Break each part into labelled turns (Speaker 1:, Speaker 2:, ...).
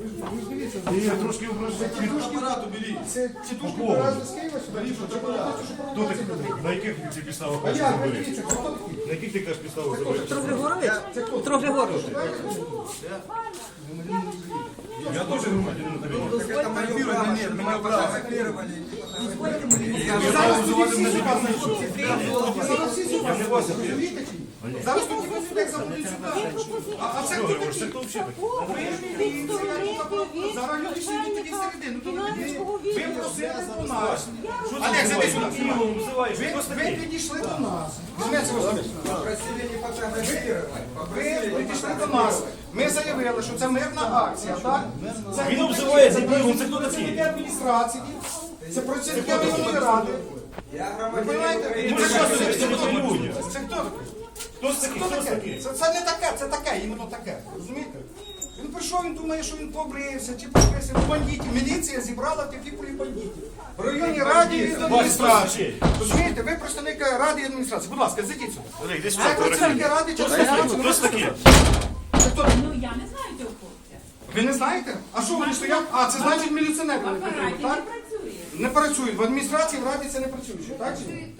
Speaker 1: Ні, трошки ображати.
Speaker 2: Апарат убери.
Speaker 3: це тітушки
Speaker 1: Кого?
Speaker 3: привезли з Києва сюди.
Speaker 2: Беріть
Speaker 3: Що,
Speaker 2: фотоапарат.
Speaker 1: Хто ти? На яких ти підставах
Speaker 3: А ви дивіться, це хто такий?
Speaker 1: На яких ти кажеш підставах забереш?
Speaker 4: Трохригорович? Трохригорович.
Speaker 1: Я теж громадянин України.
Speaker 2: Мы право.
Speaker 3: Зараз всі сюди.
Speaker 1: Я не.
Speaker 3: Розумієте чи ні? Зараз тут ніхто людей забудуть сюди. А це хто
Speaker 1: це
Speaker 3: тут зараз люди сидять тоді всередину. То ви- Ви просили до нас. Олег, сиди сюди. Ви, підійшли до нас. Ви підійшли до нас. Ми заявили, що це мирна акція, так? Це
Speaker 1: Він обзиває дебілом, це хто такий?
Speaker 3: працівники адміністрації, це працівники районної ради.
Speaker 2: Я громадянин
Speaker 3: розумієте?
Speaker 2: України.
Speaker 1: Ну, це?
Speaker 3: Це хто такий?
Speaker 1: Хто з таких?
Speaker 3: Хто
Speaker 1: Хто з
Speaker 3: таке?
Speaker 1: таких?
Speaker 3: Це, це не таке, це таке, іменно таке. Розумієте? Він прийшов, він думає, що він побрився, чи побрився. Ну, бандитів. Міліція зібрала такі полі бандитів. В районній раді від адміністрації. Розумієте, ви представник ради і адміністрації. Будь ласка, зайдіть сюди.
Speaker 1: Олег, іди
Speaker 3: Це
Speaker 1: фотографуй.
Speaker 3: ради чи адміністрації?
Speaker 1: Хто з таких?
Speaker 3: Хто?
Speaker 5: Ну я не знаю цього хлопця.
Speaker 3: Ви не знаєте? А що вони стоять? А, це значить міліціонери
Speaker 5: В
Speaker 3: вони
Speaker 5: апараті
Speaker 3: працюють,
Speaker 5: не
Speaker 3: так?
Speaker 5: працює.
Speaker 3: Не працюють. В адміністрації, в раді це не працює, так? чи ні?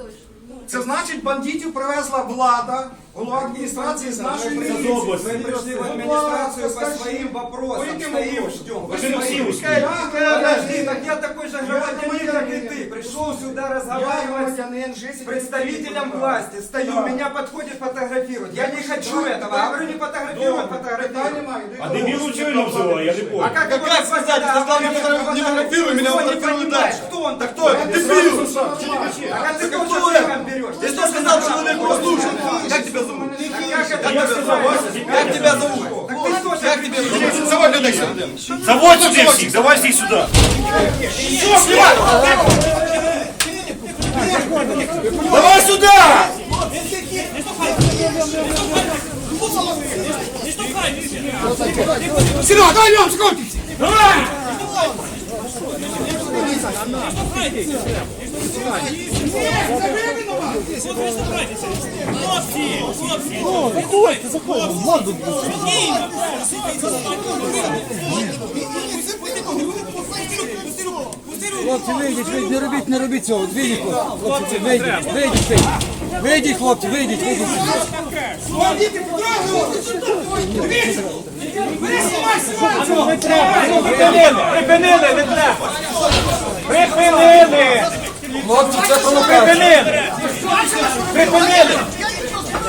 Speaker 3: Це значить, бандитів привезла влада, голова адміністрації з нашої
Speaker 1: Це з
Speaker 3: міліції.
Speaker 1: області.
Speaker 2: Мы пришли в администрацию по своим вопросам.
Speaker 3: По яким
Speaker 2: Стоим,
Speaker 3: вопросам?
Speaker 2: ждем.
Speaker 1: Ви ж не всі усі.
Speaker 2: Подожди, так я такой же громадянин, как и
Speaker 3: громадянин.
Speaker 2: ты. Пришел сюда
Speaker 3: Я
Speaker 2: разговаривать
Speaker 3: громадянин, житель.
Speaker 2: с представителем
Speaker 3: Да.
Speaker 2: власти. Стою,
Speaker 3: Да.
Speaker 2: меня подходит фотографировать. Я не хочу
Speaker 3: Да.
Speaker 2: этого. Говорю, не фотографировать,
Speaker 3: Питань
Speaker 2: фотографировать.
Speaker 3: немає.
Speaker 1: А дебілу чого він обзиває? Я не
Speaker 2: А
Speaker 1: понял.
Speaker 2: как его назвать?
Speaker 6: сказать? Ты сказал, не фотографируй, не фотографируй, меня
Speaker 2: Кто не
Speaker 6: фотографируй
Speaker 2: понимает,
Speaker 6: дальше.
Speaker 2: Кто он такой?
Speaker 6: Кто? Дебил! Зовут? Заводь людей сюда.
Speaker 1: Заводь сюди всіх, давай всіх сюди.
Speaker 6: Давай сюда! Серега, давай, Лём, сколько?
Speaker 4: Хлопці, вийдіть, вийдіть, не робіть, не робіть цього. Вийдіть, хлопці, вийдіть, вийдіть, вийдіть. Вийдіть, хлопці, вийдіть, вийдіть.
Speaker 7: Припинили, не треба! Припинили!
Speaker 4: Хлопці, це провокація.
Speaker 7: Припинили! Припинили!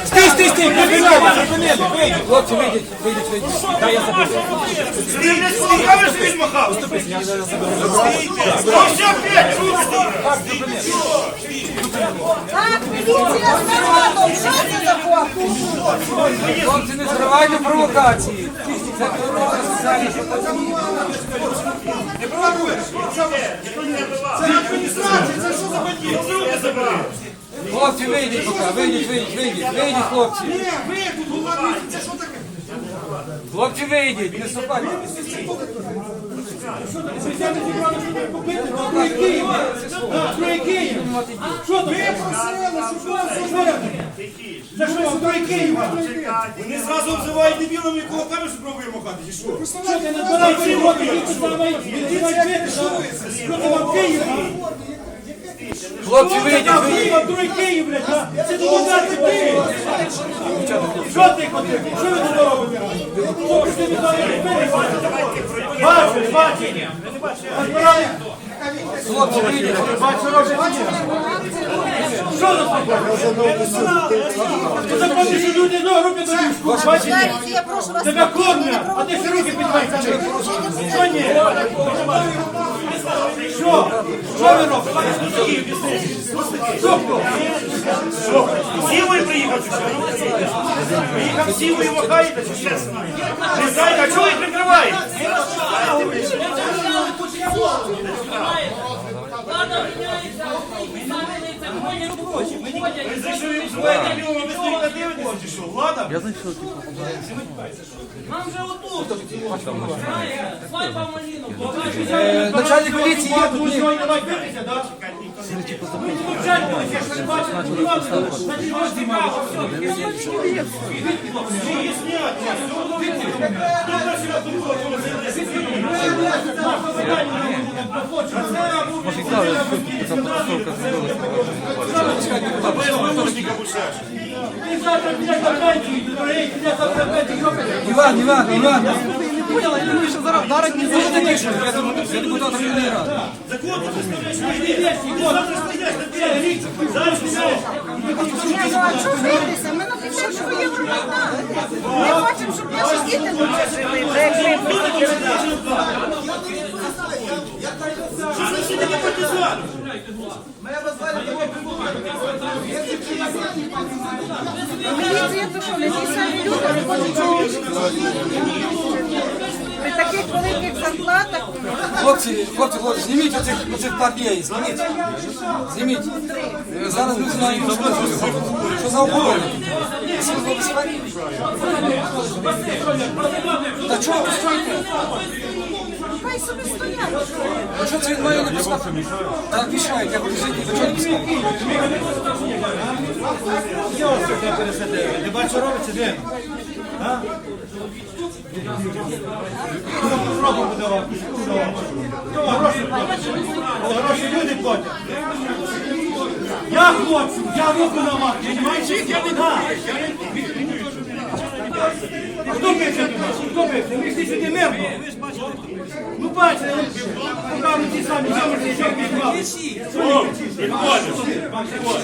Speaker 7: Стій, стій, стій! Припинили! Припинили! Вийдіть!
Speaker 4: Хлопці, вийдіть, вийдіть, вийдіть. Дай я заберу.
Speaker 1: Блядь, слухаєш, що він махав? Ну все, блядь,
Speaker 8: Так, міліція з народом, що це таке?
Speaker 4: Хлопці, не зривайте провокації. Це провокація соціальні
Speaker 3: Не провокуєш. Це адміністрація, це що за бандит?
Speaker 4: Хлопці, вийдіть поки, вийдіть, вийдіть, вийдіть, вийдіть, хлопці.
Speaker 3: Тут що?
Speaker 4: Хлопці, вийдіть, не ступайте.
Speaker 3: Ви просили, щоб вас зробили.
Speaker 7: За що сюди Києва?
Speaker 1: Вони зразу обзивають дебілами, якого кажуть, що пробує махати, чи що?
Speaker 7: Що ти не збирай ці роки, які тут там Що ти вам Київ?
Speaker 4: Хлопці, вийдіть, вийдіть.
Speaker 7: Другий Київ, блядь, а? Це ударний Київ. Що ти ходив? Що ви тут робите? Що ви тут робите? Бачиш, бачиш. Розбирай.
Speaker 4: Хлопці, вийдіть.
Speaker 7: Що тут таке? Ти запомни, що люди до групи до ліжку. Бачиш?
Speaker 8: Я прошу вас,
Speaker 7: Тебе кормлять, а ти ще руки підвайся. Що ні? Що? Що ви робите? Що хто?
Speaker 1: Сівою приїхав, чи що? Приїхав махаєте, чи що? Не знаєте, а чого їх прикриваєте?
Speaker 5: Влада міняється, міняється, ходять гроші, ходять.
Speaker 1: Ви зайшли ви обзиваєте дебілами, ви стоїте дивитеся, чи що? Влада?
Speaker 5: Нам вже отут. тут, свайпа маліну.
Speaker 4: Е, Начальник поліції є
Speaker 7: сьогодні давай битися, да?
Speaker 4: Іван, Іван, Іван. Поняла, я думаю, що зараз зараз не буде такі, що я депутат районної ради.
Speaker 8: Ні, ну а що житися? Ми написали, що ви. Ми хочемо, щоб наші діти тут жили. Вже як ви Міліція то що, не ті самі люди, не хочуть чого. Таких великих зарплатах
Speaker 4: Хлопці, хлопці, хлопці, зніміть оцих, оцих партій, зніміть. Зніміть. Зараз ми знаємо, що, що за обговорення. Служба безпеки. Та чого ви стоїте?
Speaker 8: хай собі стоять.
Speaker 4: А що це від мене не пускати? Так мішають, я буду жити, ви чого не пускаєте?
Speaker 7: Ти бачиш, робиться, де? А? Року подавав, Хто гроші люди платять. Я хлопцю, я руку на мат, я не маю чих, я не дам. Хто бився до нас? Хто бився? Ви ж сюди мирно. Ну бачите, покажуть ті самі замерзли, що відбували.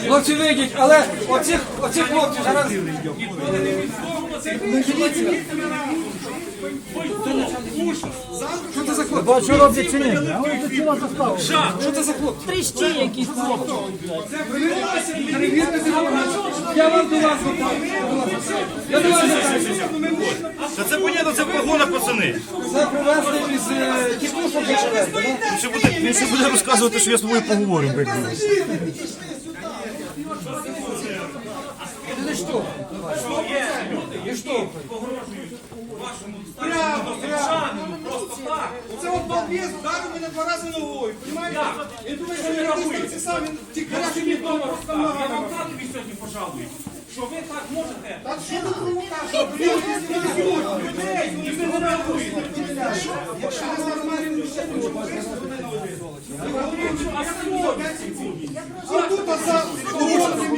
Speaker 4: Хлопці вийдіть, але оцих, оцих хлопців зараз... Що це за хлопці?
Speaker 7: Що роблять чи ні?
Speaker 4: Що це за хлопці?
Speaker 8: Тріщі якісь.
Speaker 4: Я вам до вас. Я до вас.
Speaker 1: Та це понятно, це погона, пацани.
Speaker 4: Це привезли із е,
Speaker 1: буде, він ще буде розказувати, що я з тобою поговорю. Блядь.
Speaker 4: Ти що? І що?
Speaker 3: Це от балбес, вдарив мене два рази ногою, понімаєте? Я думаю, що не рахує. Це самі ті гарячі вдома розтамагали.
Speaker 5: Що ви так можете?
Speaker 3: Та що ви? Люди не рахують людей, ніхто не рахує. Якщо ви нормальні люди, а а за міліції. Це нормально. Я подивлюся, тут нема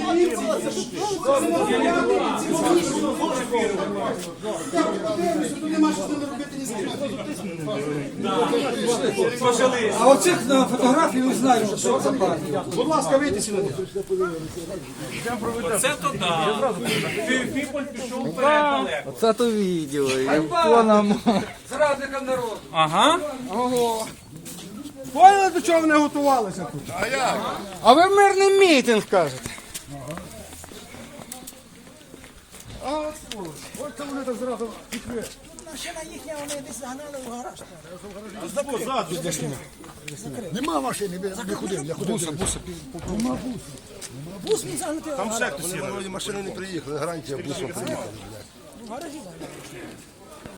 Speaker 4: А оцих на фотографії ви знаєте, що це партія.
Speaker 3: Будь ласка, вийдіть сюди.
Speaker 5: Це то да. Піполь пішов вперед далеко.
Speaker 4: Це то відео, і. Зрадникам народу.
Speaker 5: Ага. Ого.
Speaker 3: Поняли, до чого вони готувалися тут? А як? А ви мирний мітинг кажете. А от. Ось це вони так зразу пікли.
Speaker 9: Машина їхня, вони десь загнали в гараж.
Speaker 6: Нема машини, не ходив, я ходив. Буса, буса. Нема буса.
Speaker 9: Бус не загнути в гараж.
Speaker 6: Вони машини не приїхали, гарантія бусом приїхали.
Speaker 9: В гаражі загнали.